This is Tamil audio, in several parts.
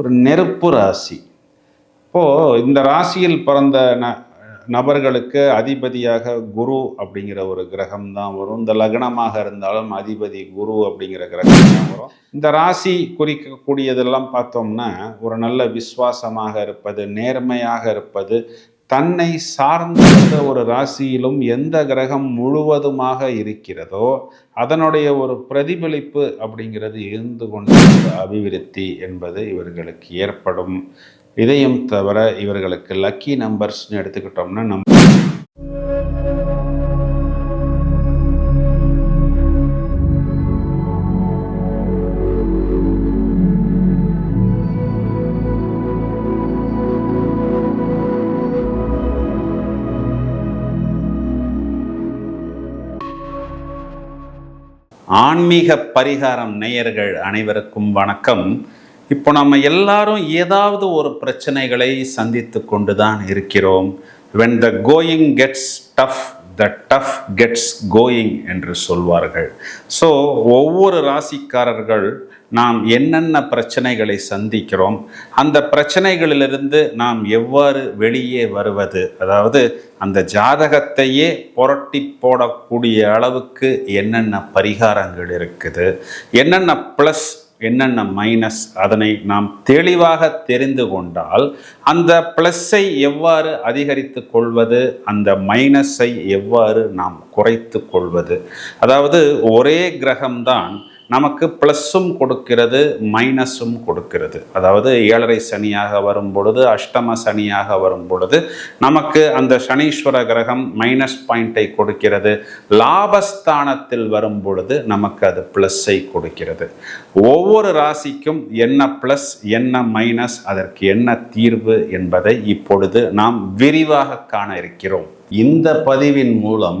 ஒரு நெருப்பு ராசி. இப்போது இந்த ராசியில் பிறந்த ந நபர்களுக்கு அதிபதியாக குரு அப்படிங்கிற ஒரு கிரகம் தான் வரும். இந்த லக்னமாக இருந்தாலும் அதிபதி குரு அப்படிங்கிற கிரகம் தான் வரும். இந்த ராசி குறிக்கக்கூடியதெல்லாம் பார்த்தோம்னா ஒரு நல்ல விசுவாசமாக இருப்பது நேர்மையாக இருப்பது தன்னை சார்ந்த ஒரு ராசியிலும் எந்த கிரகம் முழுவதுமாக இருக்கிறதோ அதனுடைய ஒரு பிரதிபலிப்பு அப்படிங்கிறது இருந்து கொண்ட அபிவிருத்தி என்பது இவர்களுக்கு ஏற்படும். இதையும் தவிர இவர்களுக்கு லக்கி நம்பர்ஸ்னு எடுத்துக்கிட்டோம்னா நம் ஆன்மீக பரிகாரம் நேயர்கள் அனைவருக்கும் வணக்கம். இப்போ நம்ம எல்லாரும் ஏதாவது ஒரு பிரச்சனைகளை சந்தித்து கொண்டு தான் இருக்கிறோம். When the going gets tough the tough gets going என்று சொல்வார்கள். ஸோ ஒவ்வொரு ராசிக்காரர்கள் நாம் என்னென்ன பிரச்சனைகளை சந்திக்கிறோம் அந்த பிரச்சனைகளிலிருந்து நாம் எவ்வாறு வெளியே வருவது அதாவது அந்த ஜாதகத்தையே புரட்டி போடக்கூடிய அளவுக்கு என்னென்ன பரிகாரங்கள் இருக்குது என்னென்ன ப்ளஸ் என்னென்ன மைனஸ் அதனை நாம் தெளிவாக தெரிந்து கொண்டால் அந்த ப்ளஸ்ஸை எவ்வாறு அதிகரித்து கொள்வது அந்த மைனஸை எவ்வாறு நாம் குறைத்து கொள்வது? அதாவது ஒரே கிரகம்தான் நமக்கு ப்ளஸ்ஸும் கொடுக்கிறது மைனஸும் கொடுக்கிறது. அதாவது ஏழரை சனியாக வரும் பொழுது அஷ்டம சனியாக வரும் பொழுது நமக்கு அந்த சனீஸ்வர கிரகம் மைனஸ் பாயிண்டை கொடுக்கிறது. லாபஸ்தானத்தில் வரும் பொழுது நமக்கு அது ப்ளஸ்ஸை கொடுக்கிறது. ஒவ்வொரு ராசிக்கும் என்ன ப்ளஸ் என்ன மைனஸ் அதற்கு என்ன தீர்வு என்பதை இப்பொழுது நாம் விரிவாக காண இருக்கிறோம். இந்த பதிவின் மூலம்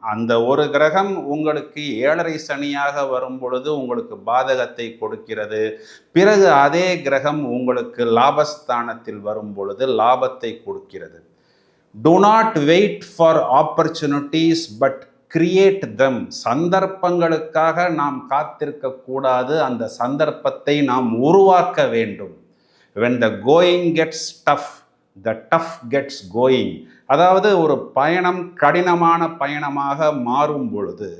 அந்த ஒரு கிரகம் உங்களுக்கு ஏழரை சனியாக வரும் பொழுது உங்களுக்கு பாதகத்தை கொடுக்கிறது. பிறகு அதே கிரகம் உங்களுக்கு லாபஸ்தானத்தில் வரும் பொழுது லாபத்தை கொடுக்கிறது. Do not wait for opportunities but create them சந்தர்ப்பங்களுக்காக நாம் காத்திருக்க கூடாது. அந்த சந்தர்ப்பத்தை நாம் உருவாக்க வேண்டும். When the going gets tough the tough gets going அதாவது ஒரு பயணம் கடினமான பயணமாக மாறும் பொழுது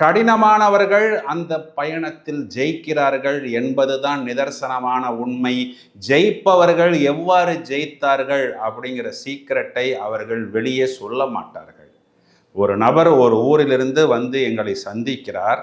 கடினமானவர்கள் அந்த பயணத்தில் ஜெயிக்கிறார்கள் என்பதுதான் நிதர்சனமான உண்மை. ஜெயிப்பவர்கள் எவ்வாறு ஜெயித்தார்கள் அப்படிங்கிற சீக்கிரட்டை அவர்கள் வெளியே சொல்ல மாட்டார்கள். ஒரு நபர் ஒரு ஊரிலிருந்து வந்து எங்களை சந்திக்கிறார்.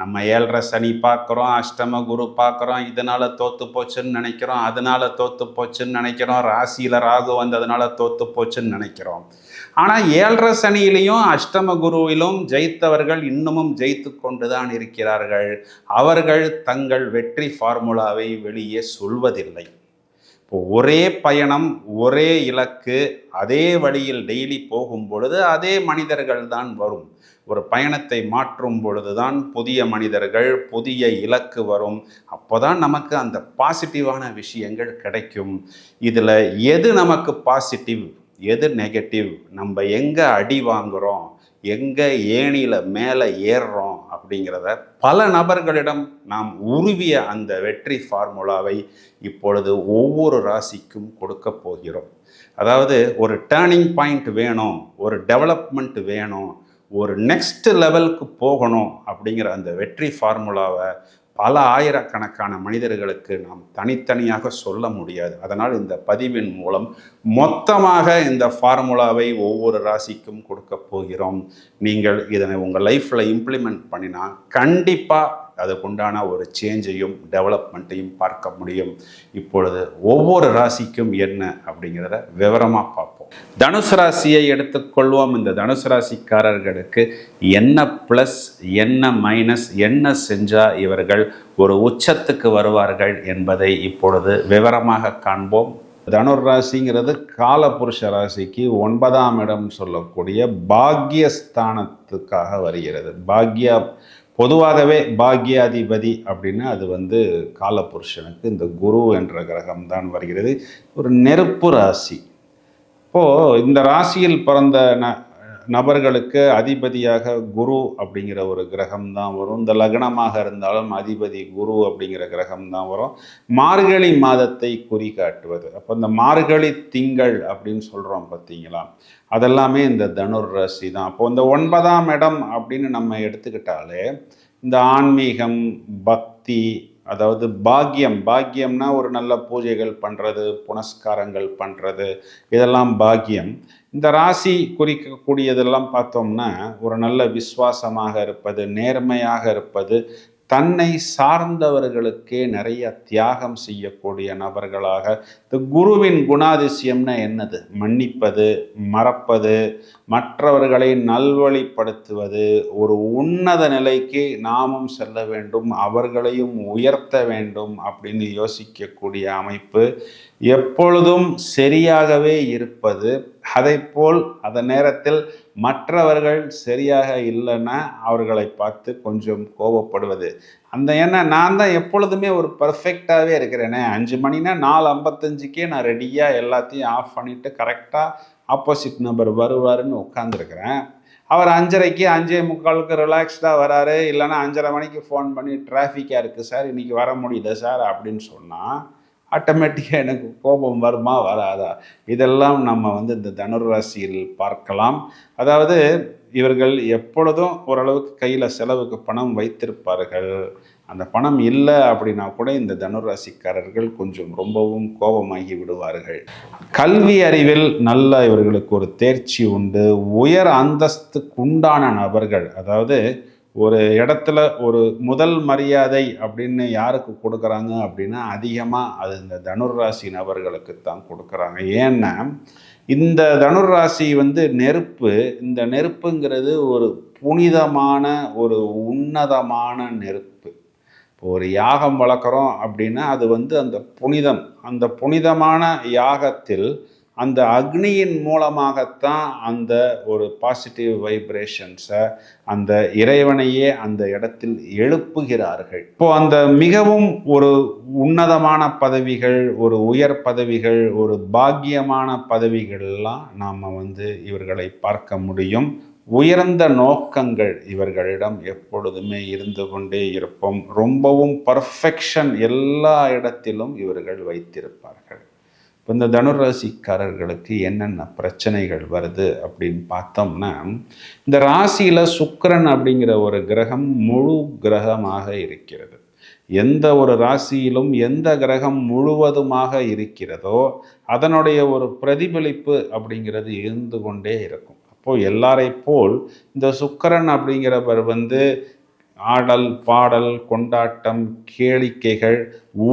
நம்ம ஏழரை சனி பார்க்குறோம் அஷ்டம குரு பார்க்குறோம் இதனால் தோற்று போச்சுன்னு நினைக்கிறோம் அதனால் தோற்று போச்சுன்னு நினைக்கிறோம் ராசியில் ராகு வந்ததுனால தோற்று போச்சுன்னு நினைக்கிறோம். ஆனால் ஏழரை சனியிலையும் அஷ்டம குருவிலும் ஜெயித்தவர்கள் இன்னமும் ஜெயித்து கொண்டு தான் இருக்கிறார்கள். அவர்கள் தங்கள் வெற்றி ஃபார்முலாவை வெளியே சொல்வதில்லை. இப்போ ஒரே பயணம் ஒரே இலக்கு அதே வழியில் டெய்லி போகும் பொழுது அதே மனிதர்கள் தான் வரும். ஒரு பயணத்தை மாற்றும் பொழுது தான் புதிய மனிதர்கள் புதிய இலக்கு வரும். அப்போதான் நமக்கு அந்த பாசிட்டிவான விஷயங்கள் கிடைக்கும். இதில் எது நமக்கு பாசிட்டிவ் எது நெகட்டிவ் நம்ம எங்கே அடி வாங்குகிறோம் எங்கே ஏணியில் மேலே ஏறுறோம் அப்படிங்கிறத பல நபர்களிடம் நாம் உருவிய அந்த வெற்றி ஃபார்முலாவை இப்பொழுது ஒவ்வொரு ராசிக்கும் கொடுக்க போகிறோம். அதாவது ஒரு டேர்னிங் பாயிண்ட் வேணும் ஒரு டெவலப்மெண்ட் வேணும் ஒரு நெக்ஸ்ட் லெவலுக்கு போகணும் அப்படிங்கிற அந்த வெற்றி ஃபார்முலாவை பல ஆயிரக்கணக்கான மனிதர்களுக்கு நாம் தனித்தனியாக சொல்ல முடியாது. அதனால் இந்த பதிவின் மூலம் மொத்தமாக இந்த ஃபார்முலாவை ஒவ்வொரு ராசிக்கும் கொடுக்க போகிறோம். நீங்கள் இதனை உங்கள் லைஃப்பில் இம்ப்ளிமெண்ட் பண்ணினா கண்டிப்பாக அதுக்குண்டான ஒரு சேஞ்சையும் டெவலப்மெண்ட்டையும் பார்க்க முடியும். இப்பொழுது ஒவ்வொரு ராசிக்கும் என்ன அப்படிங்கிறத விவரமாக பார்ப்போம். தனுசு ராசியை எடுத்துக்கொள்வோம். இந்த தனுசு ராசிக்காரர்களுக்கு என்ன ப்ளஸ் என்ன மைனஸ் என்ன செஞ்சால் இவர்கள் ஒரு உச்சத்துக்கு வருவார்கள் என்பதை இப்பொழுது விவரமாக காண்போம். தனுர் ராசிங்கிறது காலபுருஷ ராசிக்கு ஒன்பதாம் இடம் சொல்லக்கூடிய பாக்யஸ்தானத்துக்காக வருகிறது. பாக்யா பொதுவாகவே பாக்யாதிபதி அப்படின்னா அது வந்து காலபுருஷனுக்கு இந்த குரு என்ற கிரகம் தான் வருகிறது. ஒரு நெருப்பு ராசி. இப்போது இந்த ராசியில் பிறந்த ந நபர்களுக்கு அதிபதியாக குரு அப்படிங்கிற ஒரு கிரகம் தான் வரும். இந்த லக்னமாக இருந்தாலும் அதிபதி குரு அப்படிங்கிற கிரகம் தான் வரும். மார்கழி மாதத்தை குறி காட்டுவது அப்போ இந்த மார்கழி திங்கள் அப்படின்னு சொல்கிறோம் பார்த்தீங்களா அதெல்லாமே இந்த தனுர் ராசி தான். அப்போ இந்த ஒன்பதாம் இடம் அப்படின்னு நம்ம எடுத்துக்கிட்டாலே இந்த ஆன்மீகம் பக்தி அதாவது பாக்கியம் பாக்கியம்னா ஒரு நல்ல பூஜைகள் பண்ணுறது புனஸ்காரங்கள் பண்ணுறது இதெல்லாம் பாக்கியம் இந்த ராசி குறிக்கக்கூடியதெல்லாம் பார்த்தோம்னா ஒரு நல்ல விசுவாசமாக இருப்பது நேர்மையாக இருப்பது தன்னை சார்ந்தவர்களுக்கே நிறைய தியாகம் செய்யக்கூடிய நபர்களாக இந்த குருவின் குணாதிசயம்னா என்னது? மன்னிப்பது மறப்பது மற்றவர்களை நல்வழிப்படுத்துவது ஒரு உன்னத நிலைக்கு நாமும் செல்ல வேண்டும் அவர்களையும் உயர்த்த வேண்டும் அப்படின்னு யோசிக்கக்கூடிய அமைப்பு எப்பொழுதும் சரியாகவே இருப்பது அதை போல் அந்த நேரத்தில் மற்றவர்கள் சரியாக இல்லைன்னா அவர்களை பார்த்து கொஞ்சம் கோபப்படுவது. அந்த ஏன்னா நான் தான் எப்பொழுதுமே ஒரு பர்ஃபெக்டாகவே இருக்கிறேனே. அஞ்சு மணினா நாலு ஐம்பத்தஞ்சுக்கே நான் ரெடியாக எல்லாத்தையும் ஆஃப் பண்ணிவிட்டு கரெக்டாக ஆப்போசிட் நம்பர் வருவாருன்னு உட்காந்துருக்கிறேன் அவர் அஞ்சரைக்கு அஞ்சே முக்காலுக்கு ரிலாக்ஸ்டாக வராரு. இல்லைன்னா அஞ்சரை மணிக்கு ஃபோன் பண்ணி டிராஃபிக்காக இருக்குது சார் இன்றைக்கி வர முடியல சார்? அப்படின்னு சொன்னால் ஆட்டோமேட்டிக்காக எனக்கு கோபம் வருமா வராதா? இதெல்லாம் நம்ம வந்து இந்த தனுராசியில் பார்க்கலாம். அதாவது இவர்கள் எப்பொழுதும் ஓரளவுக்கு கையில் செலவுக்கு பணம் வைத்திருப்பார்கள். அந்த பணம் இல்லை அப்படின்னா கூட இந்த தனுராசிக்காரர்கள் கொஞ்சம் ரொம்பவும் கோபமாகி விடுவார்கள். கல்வி அறிவில் நல்ல இவர்களுக்கு ஒரு தேர்ச்சி உண்டு. உயர் அந்தஸ்துக்கு உண்டான நபர்கள் அதாவது ஒரு இடத்துல ஒரு முதல் மரியாதை அப்படின்னு யாருக்கு கொடுக்குறாங்க அப்படின்னா அதிகமாக அது இந்த தனுர்ராசி நபர்களுக்கு தான் கொடுக்குறாங்க. ஏன்னா இந்த தனுர்ராசி வந்து நெருப்பு இந்த நெருப்புங்கிறது ஒரு புனிதமான ஒரு உன்னதமான நெருப்பு. இப்போ ஒரு யாகம் வளர்க்குறோம் அப்படின்னா அது வந்து அந்த புனிதம் அந்த புனிதமான யாகத்தில் அந்த அக்னியின் மூலமாகத்தான் அந்த ஒரு பாசிட்டிவ் வைப்ரேஷன்ஸை அந்த இறைவனையே அந்த இடத்தில் எழுப்புகிறார்கள். இப்போ அந்த மிகவும் ஒரு உன்னதமான பதவிகள் ஒரு உயர் பதவிகள் ஒரு பாக்கியமான பதவிகள்லாம் நாம் வந்து இவர்களை பார்க்க முடியும். உயர்ந்த நோக்கங்கள் இவர்களிடம் எப்பொழுதுமே இருந்து கொண்டே இருப்போம். ரொம்பவும் பர்ஃபெக்ஷன் எல்லா இடத்திலும் இவர்கள் வைத்திருப்பார்கள். இப்போ இந்த தனுராசிக்காரர்களுக்கு என்னென்ன பிரச்சனைகள் வருது அப்படின்னு பார்த்தோம்னா இந்த ராசியில் சுக்கரன் அப்படிங்கிற ஒரு கிரகம் முழு கிரகமாக இருக்கிறது. எந்த ஒரு ராசியிலும் எந்த கிரகம் முழுவதுமாக இருக்கிறதோ அதனுடைய ஒரு பிரதிபலிப்பு அப்படிங்கிறது இருந்து கொண்டே இருக்கும். அப்போது எல்லாரை போல் இந்த சுக்கரன் அப்படிங்கிறவர் வந்து ஆடல் பாடல் கொண்டாட்டம் கேளிக்கைகள்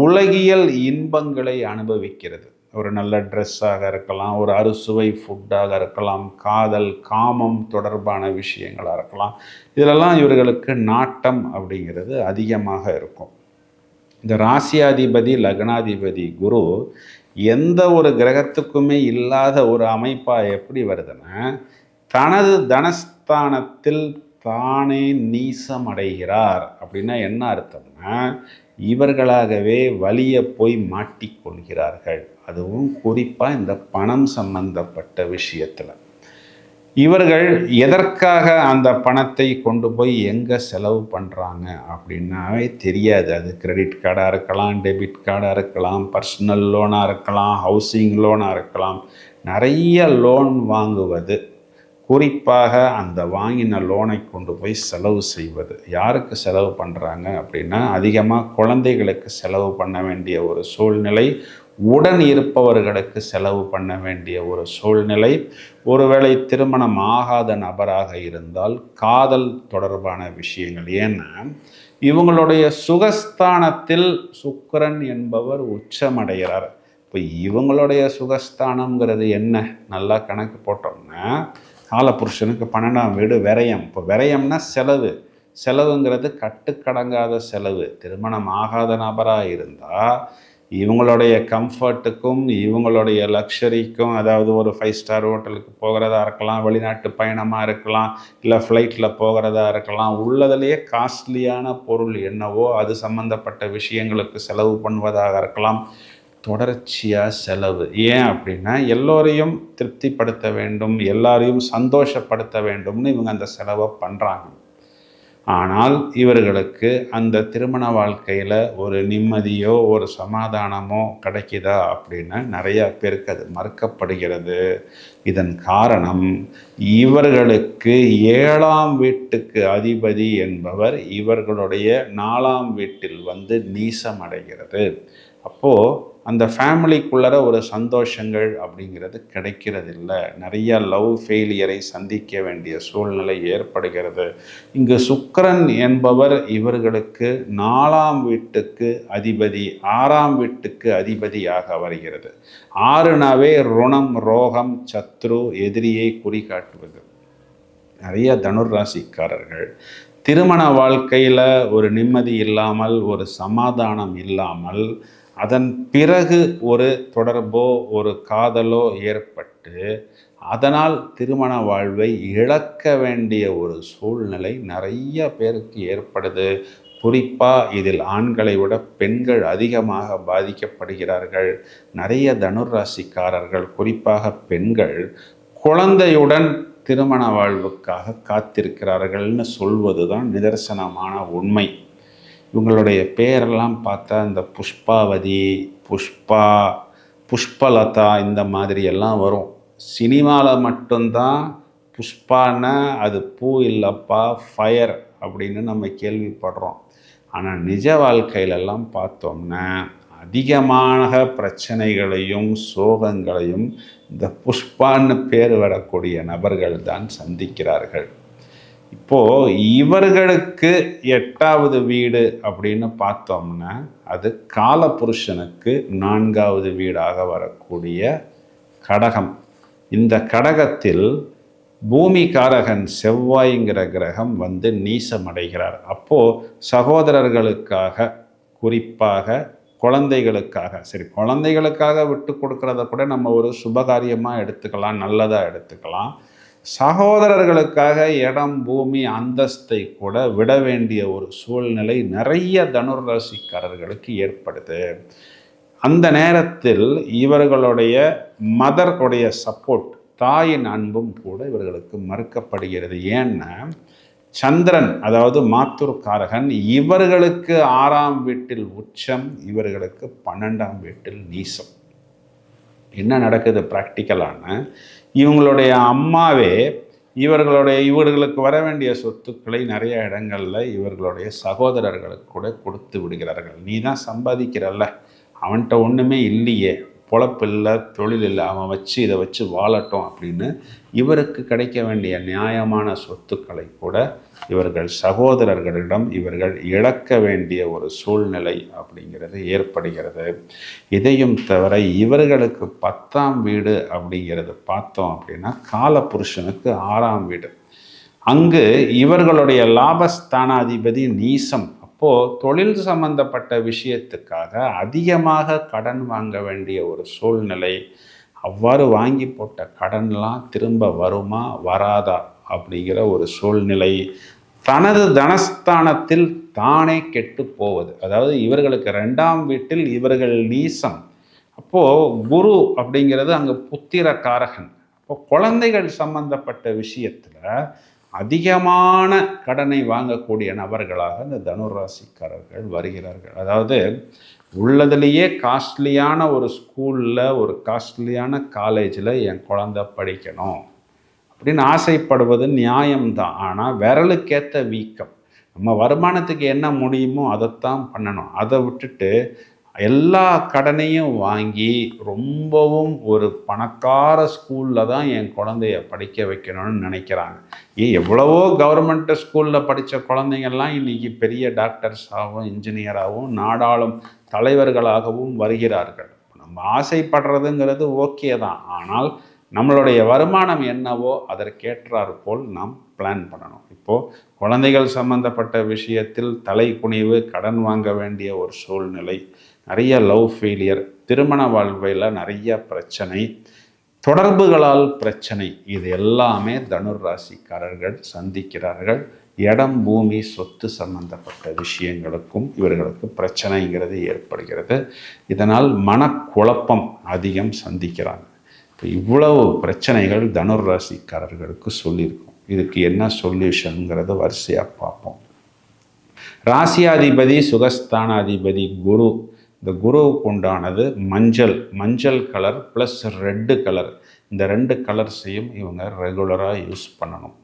உலகியல் இன்பங்களை அனுபவிக்கிறது. ஒரு நல்ல ட்ரெஸ்ஸாக இருக்கலாம் ஒரு அறுசுவை ஃபுட்டாக இருக்கலாம் காதல் காமம் தொடர்பான விஷயங்களாக இருக்கலாம். இதிலெல்லாம் இவர்களுக்கு நாட்டம் அப்படிங்கிறது அதிகமாக இருக்கும். இந்த ராசியாதிபதி லக்னாதிபதி குரு எந்த ஒரு கிரகத்துக்குமே இல்லாத ஒரு அமைப்பாக எப்படி வருதுன்னா தனது தனஸ்தானத்தில் தானே நீசம் அடைகிறார் அப்படின்னா என்ன அர்த்தம்னா இவர்களாகவே வலிய போய் மாட்டிக்கொள்கிறார்கள். அதுவும் குறிப்பாக இந்த பணம் சம்பந்தப்பட்ட விஷயத்தில். இவர்கள் எதற்காக அந்த பணத்தை கொண்டு போய் எங்கே செலவு பண்ணுறாங்க அப்படின்னாவே தெரியாது. அது கிரெடிட் கார்டாக இருக்கலாம் டெபிட் கார்டாக இருக்கலாம் பர்சனல் லோனாக இருக்கலாம் ஹவுசிங் லோனாக இருக்கலாம். நிறைய லோன் வாங்குவது குறிப்பாக அந்த வாங்கின லோனை கொண்டு போய் செலவு செய்வது. யாருக்கு செலவு பண்ணுறாங்க அப்படின்னா அதிகமாக குழந்தைகளுக்கு செலவு பண்ண வேண்டிய ஒரு சூழ்நிலை உடன் இருப்பவர்களுக்கு செலவு பண்ண வேண்டிய ஒரு சூழ்நிலை. ஒருவேளை திருமணம் ஆகாத நபராக இருந்தால் காதல் தொடர்பான விஷயங்கள். ஏன்னா இவங்களுடைய சுகஸ்தானத்தில் சுக்கரன் என்பவர் உச்சமடைகிறார். இப்போ இவங்களுடைய சுகஸ்தானம்ங்கிறது என்ன? நல்லா கணக்கு போட்டோம்னா காலபுருஷனுக்கு பன்னெண்டாம் வீடு விரயம். இப்போ விரயம்னா செலவு. செலவுங்கிறது கட்டுக்கடங்காத செலவு. திருமணம் ஆகாத நபராக இருந்தால் இவங்களுடைய கம்ஃபர்ட்டுக்கும் இவங்களுடைய லக்ஸரிக்கும் அதாவது ஒரு ஃபைவ் ஸ்டார் ஹோட்டலுக்கு போகிறதா இருக்கலாம் வெளிநாட்டு பயணமாக இருக்கலாம் இல்லை ஃப்ளைட்டில் போகிறதா இருக்கலாம் உள்ளதுலேயே காஸ்ட்லியான பொருள் என்னவோ அது சம்மந்தப்பட்ட விஷயங்களுக்கு செலவு பண்ணுவதாக இருக்கலாம். தொடர்ச்சியாக செலவு. ஏன் அப்படின்னா எல்லோரையும் திருப்திப்படுத்த வேண்டும் எல்லாரையும் சந்தோஷப்படுத்த வேண்டும்னு இவங்க அந்த செலவை பண்ணுறாங்க ஆனால் இவர்களுக்கு அந்த திருமண வாழ்க்கையில் ஒரு நிம்மதியோ ஒரு சமாதானமோ கிடைக்குதா அப்படின்னு நிறையா பேருக்கு அது மறுக்கப்படுகிறது. இதன் காரணம் இவர்களுக்கு ஏழாம் வீட்டுக்கு அதிபதி என்பவர் இவர்களுடைய நாலாம் வீட்டில் வந்து நீசமடைகிறது. அப்போது அந்த ஃபேமிலிக்குள்ளற ஒரு சந்தோஷங்கள் அப்படிங்கிறது கிடைக்கிறது இல்லை நிறைய லவ் ஃபெயிலியரை சந்திக்க வேண்டிய சூழ்நிலை ஏற்படுகிறது. இங்கு சுக்கரன் என்பவர் இவர்களுக்கு நாலாம் வீட்டுக்கு அதிபதி ஆறாம் வீட்டுக்கு அதிபதியாக வருகிறது. ஆறுனாவே ருணம் ரோகம் சத்ரு எதிரியை குறிகாட்டுவது. நிறைய தனுர் ராசிக்காரர்கள் திருமண வாழ்க்கையில் ஒரு நிம்மதி இல்லாமல் ஒரு சமாதானம் இல்லாமல் அதன் பிறகு ஒரு தொடர்போ ஒரு காதலோ ஏற்பட்டு அதனால் திருமண வாழ்வை இழக்க வேண்டிய ஒரு சூழ்நிலை நிறைய பேருக்கு ஏற்படுது. குறிப்பாக இதில் ஆண்களை விட பெண்கள் அதிகமாக பாதிக்கப்படுகிறார்கள். நிறைய தனுராசிக்காரர்கள் குறிப்பாக பெண்கள் குழந்தையுடன் திருமண வாழ்வுக்காக காத்திருக்கிறார்கள்னு சொல்வது தான் நிதர்சனமான உண்மை. இவங்களுடைய பேரெல்லாம் பார்த்தா இந்த புஷ்பாவதி புஷ்பா புஷ்பலதா இந்த மாதிரி எல்லாம் வரும். சினிமாவில் மட்டும்தான் புஷ்பான்னா அது பூ இல்லைப்பா ஃபயர் அப்படின்னு நம்ம கேள்விப்படுறோம். ஆனால் நிஜ வாழ்க்கையிலெல்லாம் பார்த்தோம்னா அதிகமான பிரச்சனைகளையும் சோகங்களையும் இந்த புஷ்பான்னு பேர் வரக்கூடிய நபர்கள் தான் சந்திக்கிறார்கள். இப்போது இவர்களுக்கு எட்டாவது வீடு அப்படின்னு பார்த்தோம்னா அது காலபுருஷனுக்கு நான்காவது வீடாக வரக்கூடிய கடகம். இந்த கடகத்தில் பூமிகாரகன் செவ்வாய்ங்கிற கிரகம் வந்து நீசமடைகிறார். அப்போது சகோதரர்களுக்காக குறிப்பாக குழந்தைகளுக்காக சரி குழந்தைகளுக்காக விட்டு கொடுக்கறத கூட நம்ம ஒரு சுபகாரியமாக எடுத்துக்கலாம் நல்லதாக எடுத்துக்கலாம். சகோதரர்களுக்காக இடம் பூமி அந்தஸ்தை கூட விட வேண்டிய ஒரு சூழ்நிலை நிறைய தனுராசிக்காரர்களுக்கு ஏற்படுது. அந்த நேரத்தில் இவர்களுடைய மதருடைய சப்போர்ட் தாயின் அன்பும் கூட இவர்களுக்கு மறுக்கப்படுகிறது. ஏன்னா சந்திரன் அதாவது மாத்தூர்காரகன் இவர்களுக்கு ஆறாம் வீட்டில் உச்சம் இவர்களுக்கு பன்னெண்டாம் வீட்டில் நீசம். என்ன நடக்குது ப்ராக்டிக்கலான இவங்களுடைய அம்மாவே இவர்களுடைய இவர்களுக்கு வர வேண்டிய சொத்துக்களை நிறைய இடங்களில் இவர்களுடைய சகோதரர்களுக்கு கூட கொடுத்து விடுகிறார்கள். நீ தான் சம்பாதிக்கிறல்ல. அவன்கிட்ட ஒன்றுமே இல்லையே. பொழப்பில்லை தொழில் இல்லை அவன் வச்சு இதை வச்சு வாழட்டும் அப்படின்னு இவருக்கு கிடைக்க வேண்டிய நியாயமான சொத்துக்களை கூட இவர்கள் சகோதரர்களிடம் இவர்கள் இழக்க வேண்டிய ஒரு சூழ்நிலை அப்படிங்கிறது ஏற்படுகிறது. இதையும் தவிர இவர்களுக்கு பத்தாம் வீடு அப்படிங்கிறது பார்த்தோம் அப்படின்னா காலபுருஷனுக்கு ஆறாம் வீடு. அங்கு இவர்களுடைய லாபஸ்தானாதிபதி நீசம். அப்போது தொழில் சம்பந்தப்பட்ட விஷயத்துக்காக அதிகமாக கடன் வாங்க வேண்டிய ஒரு சூழ்நிலை. அவ்வாறு வாங்கி போட்ட கடன்லாம் திரும்ப வருமா? வராதா? அப்படிங்கிற ஒரு சூழ்நிலை. தனது தனஸ்தானத்தில் தானே கெட்டு போவது. அதாவது இவர்களுக்கு ரெண்டாம் வீட்டில் இவர்கள் நீசம். அப்போது குரு அப்படிங்கிறது அங்கே புத்திரக்காரகன். அப்போ குழந்தைகள் சம்பந்தப்பட்ட விஷயத்தில் அதிகமான கடனை வாங்கக்கூடிய நபர்களாக இந்த தனுராசிக்காரர்கள் வருகிறார்கள். அதாவது உள்ளதுலேயே காஸ்ட்லியான ஒரு ஸ்கூலில் ஒரு காஸ்ட்லியான காலேஜில் என் குழந்தை படிக்கணும். அப்படின்னு ஆசைப்படுவது நியாயம்தான். ஆனால் விரலுக்கேற்ற வீக்கம். நம்ம வருமானத்துக்கு என்ன முடியுமோ அதைத்தான் பண்ணணும். அதை விட்டுட்டு எல்லா கடனையும் வாங்கி ரொம்பவும் ஒரு பணக்கார ஸ்கூலில் தான் என் குழந்தைய படிக்க வைக்கணும்னு நினைக்கிறாங்க. ஏன் எவ்வளவோ கவர்மெண்ட் ஸ்கூலில் படித்த குழந்தைங்கள்லாம் இன்றைக்கி பெரிய டாக்டர்ஸாகவும் இன்ஜினியராகவும் நாடாளும் தலைவர்களாகவும் வருகிறார்கள். நம்ம ஆசைப்படுறதுங்கிறது ஓகே தான். ஆனால் நம்மளுடைய வருமானம் என்னவோ அதற்கேற்றாற் போல் நாம் பிளான் பண்ணணும். இப்போது குழந்தைகள் சம்பந்தப்பட்ட விஷயத்தில் தலை குனிவு கடன் வாங்க வேண்டிய ஒரு சூழ்நிலை நிறைய லவ் ஃபெயிலியர் திருமண வாழ்வையில் நிறைய பிரச்சனை தொடர்புகளால் பிரச்சனை இது எல்லாமே தனுர் ராசிக்காரர்கள் சந்திக்கிறார்கள். இடம் பூமி சொத்து சம்பந்தப்பட்ட விஷயங்களுக்கும் இவர்களுக்கு பிரச்சனைங்கிறது ஏற்படுகிறது. இதனால் மனக்குழப்பம் அதிகம் சந்திக்கிறாங்க. இவ்வளவு பிரச்சனைகள் தனுர் ராசிக்காரர்களுக்கு சொல்லியிருக்கோம். இதுக்கு என்ன சொல்யூஷனுங்கிறத வரிசையாக பார்ப்போம். ராசியாதிபதி சுகஸ்தானாதிபதி குரு. இந்த குருவுக்கு உண்டானது மஞ்சள். மஞ்சள் கலர் ப்ளஸ் ரெட்டு கலர். இந்த ரெண்டு கலர்ஸையும் இவங்க ரெகுலராக யூஸ் பண்ணணும்.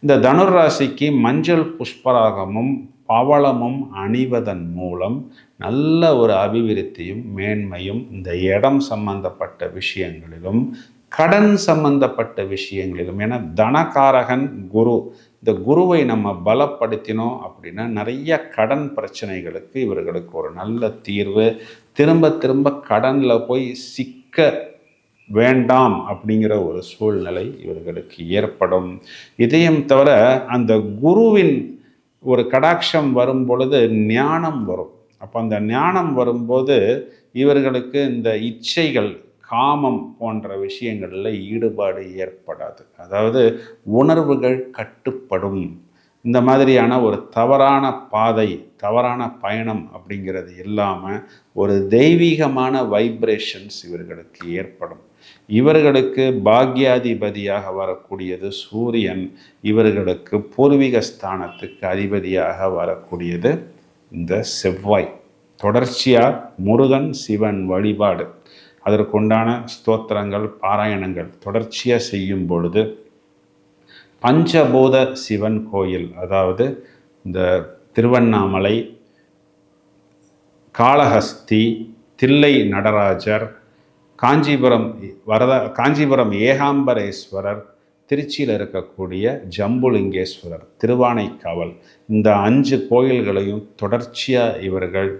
இந்த தனுர் ராசிக்கு மஞ்சள் புஷ்பராகமும் பவளமும் அணிவதன் மூலம் நல்ல ஒரு அபிவிருத்தியும் மேன்மையும் இந்த இடம் சம்பந்தப்பட்ட விஷயங்களிலும் கடன் சம்பந்தப்பட்ட விஷயங்களிலும். ஏன்னா தனகாரகன் குரு. இந்த குருவை நம்ம பலப்படுத்தினோம் அப்படின்னா நிறைய கடன் பிரச்சனைகளுக்கு இவர்களுக்கு ஒரு நல்ல தீர்வு. திரும்ப திரும்ப கடனில் போய் சிக்க வேண்டாம் அப்படிங்கிற ஒரு சூழ்நிலை இவர்களுக்கு ஏற்படும். இதையும் தவிர அந்த குருவின் ஒரு கடாட்சம் வரும் பொழுது ஞானம் வரும். அப்போ அந்த ஞானம் வரும்போது இவர்களுக்கு இந்த இச்சைகள் காமம் போன்ற விஷயங்களில் ஈடுபாடு ஏற்படாது. அதாவது உணர்வுகள் கட்டுப்படும். இந்த மாதிரியான ஒரு தவறான பாதை தவறான பயணம் அப்படிங்கிறது இல்லாமல் ஒரு தெய்வீகமான வைப்ரேஷன்ஸ் இவர்களுக்கு ஏற்படும். இவர்களுக்கு பாக்யாதிபதியாக வரக்கூடியது சூரியன். இவர்களுக்கு பூர்வீக ஸ்தானத்துக்கு அதிபதியாக வரக்கூடியது இந்த செவ்வாய். தொடர்ச்சியாக முருகன் சிவன் வழிபாடு. அதற்குண்டான ஸ்தோத்திரங்கள் பாராயணங்கள் தொடர்ச்சியாக செய்யும் பொழுது பஞ்சபூத சிவன் கோயில் அதாவது இந்த திருவண்ணாமலை காளஹஸ்தி தில்லை நடராஜர் காஞ்சிபுரம் வரத காஞ்சிபுரம் ஏகாம்பரேஸ்வரர் திருச்சியில் இருக்கக்கூடிய ஜம்புலிங்கேஸ்வரர் திருவானைக்காவல். இந்த அஞ்சு கோயில்களையும் தொடர்ச்சியாக இவர்கள்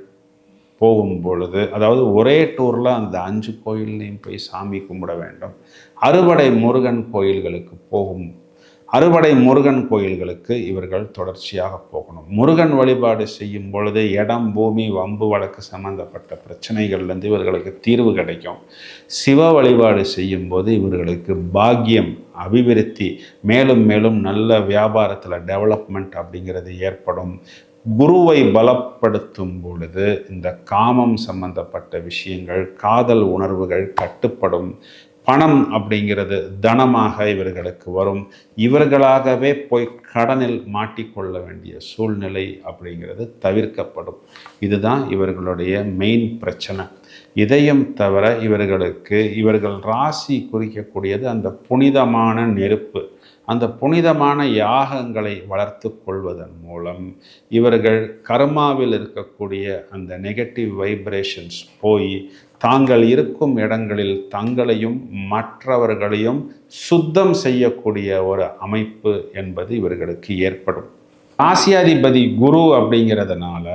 போகும் பொழுது அதாவது ஒரே டூரில் அந்த அஞ்சு கோயில்லையும் போய் சாமி கும்பிட வேண்டும். அறுவடை முருகன் கோயில்களுக்கு போகும் அறுபடை முருகன் கோயில்களுக்கு இவர்கள் தொடர்ச்சியாக போகணும். முருகன் வழிபாடு செய்யும் பொழுது இடம் பூமி வம்பு வழக்கு சம்பந்தப்பட்ட பிரச்சனைகள்லேருந்து இவர்களுக்கு தீர்வு கிடைக்கும். சிவ வழிபாடு செய்யும் போது இவர்களுக்கு பாக்கியம் அபிவிருத்தி மேலும் மேலும் நல்ல வியாபாரத்தில் டெவலப்மெண்ட் அப்படிங்கிறது ஏற்படும். குருவை பலப்படுத்தும் பொழுது இந்த காமம் சம்பந்தப்பட்ட விஷயங்கள் காதல் உணர்வுகள் கட்டுப்படும். பணம் அப்படிங்கிறது தனமாக இவர்களுக்கு வரும். இவர்களாகவே போய் கடனில் மாட்டிக்கொள்ள வேண்டிய சூழ்நிலை அப்படிங்கிறது தவிர்க்கப்படும். இதுதான் இவர்களுடைய மெயின் பிரச்சனை. இதையும் தவிர இவர்களுக்கு இவர்கள் ராசி குறிக்கக்கூடியது அந்த புனிதமான நெருப்பு. அந்த புனிதமான யாகங்களை வளர்த்து கொள்வதன் மூலம் இவர்கள் கர்மாவில் இருக்கக்கூடிய அந்த நெகட்டிவ் வைப்ரேஷன்ஸ் போய் தாங்கள் இருக்கும் இடங்களில் தங்களையும் மற்றவர்களையும் சுத்தம் செய்யக்கூடிய ஒரு அமைப்பு என்பது இவர்களுக்கு ஏற்படும். ஆசியாதிபதி குரு அப்படிங்கிறதுனால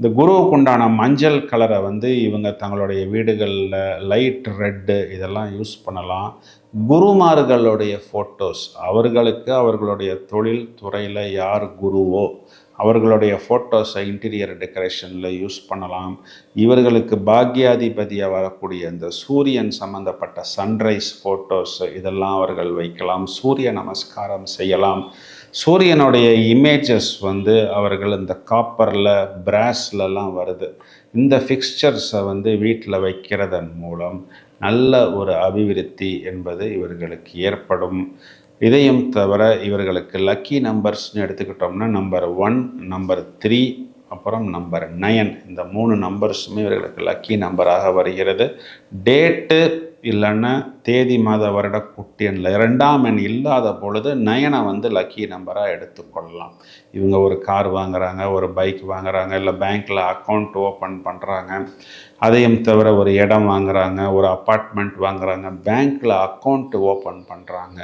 இந்த குருவுக்கு உண்டான மஞ்சள் கலரை வந்து இவங்க தங்களுடைய வீடுகளில் லைட் ரெட்டு இதெல்லாம் யூஸ் பண்ணலாம். குருமார்களுடைய ஃபோட்டோஸ் அவர்களுக்கு அவர்களுடைய தொழில் துறையில் யார் குருவோ அவர்களுடைய ஃபோட்டோஸை இன்டீரியர் டெக்கரேஷனில் யூஸ் பண்ணலாம். இவர்களுக்கு பாக்யாதிபதியாக வரக்கூடிய இந்த சூரியன் சம்பந்தப்பட்ட சன்ரைஸ் ஃபோட்டோஸ் இதெல்லாம் அவர்கள் வைக்கலாம். சூரிய நமஸ்காரம் செய்யலாம். சூரியனுடைய இமேஜஸ் வந்து அவர்கள் இந்த காப்பரில் பிராஸ்லலாம் வருது. இந்த ஃபிக்ஸ்சர்ஸை வந்து வீட்டில் வைக்கிறதன் மூலம் நல்ல ஒரு அபிவிருத்தி என்பது இவர்களுக்கு ஏற்படும். இதையும் தவிர இவர்களுக்கு லக்கி நம்பர்ஸ்னு எடுத்துக்கிட்டோம்னா நம்பர் ஒன் நம்பர் த்ரீ அப்புறம் நம்பர் நயன் இந்த மூணு நம்பர்ஸுமே இவர்களுக்கு லக்கி நம்பராக வருகிறது. டேட்டு இல்லைன்னா தேதி மாத வருட குட்டியனில் இரண்டாம் எண் இல்லாத பொழுது நயனை வந்து லக்கி நம்பராக எடுத்துக்கொள்ளலாம். இவங்க ஒரு கார் வாங்குறாங்க ஒரு பைக் வாங்குறாங்க இல்லை பேங்க்கில் அக்கௌண்ட் ஓப்பன் பண்ணுறாங்க அதையும் தவிர ஒரு இடம் வாங்குறாங்க ஒரு அப்பார்ட்மெண்ட் வாங்குறாங்க பேங்க்கில் அக்கௌண்ட் ஓப்பன் பண்ணுறாங்க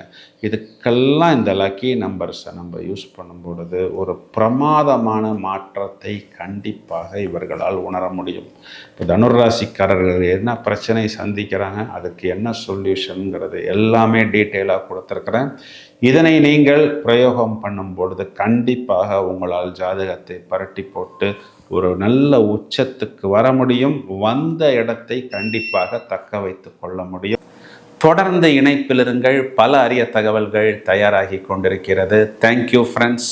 இதுக்கெல்லாம் இந்த லக்கி நம்பர்ஸை நம்ம யூஸ் பண்ணும் பொழுது ஒரு பிரமாதமான மாற்றத்தை கண்டிப்பாக இவர்களால் உணர முடியும். இப்போ தனுராசிக்காரர்கள் என்ன பிரச்சனை சந்திக்கிறாங்க அதுக்கு என்ன சொல்யூஷனுங்கிறது எல்லாமே டீட்டெயிலாக கொடுத்துருக்குறேன். இதனை நீங்கள் பிரயோகம் பண்ணும் பொழுது கண்டிப்பாக உங்களால் ஜாதகத்தை பரட்டி போட்டு ஒரு நல்ல உச்சத்துக்கு வர முடியும் வந்த இடத்தை கண்டிப்பாக தக்க வைத்து கொள்ள முடியும். தொடர்ந்து இணைப்பிலிருங்கள். பல அரிய தகவல்கள் தயாராகி கொண்டிருக்கிறது. Thank you friends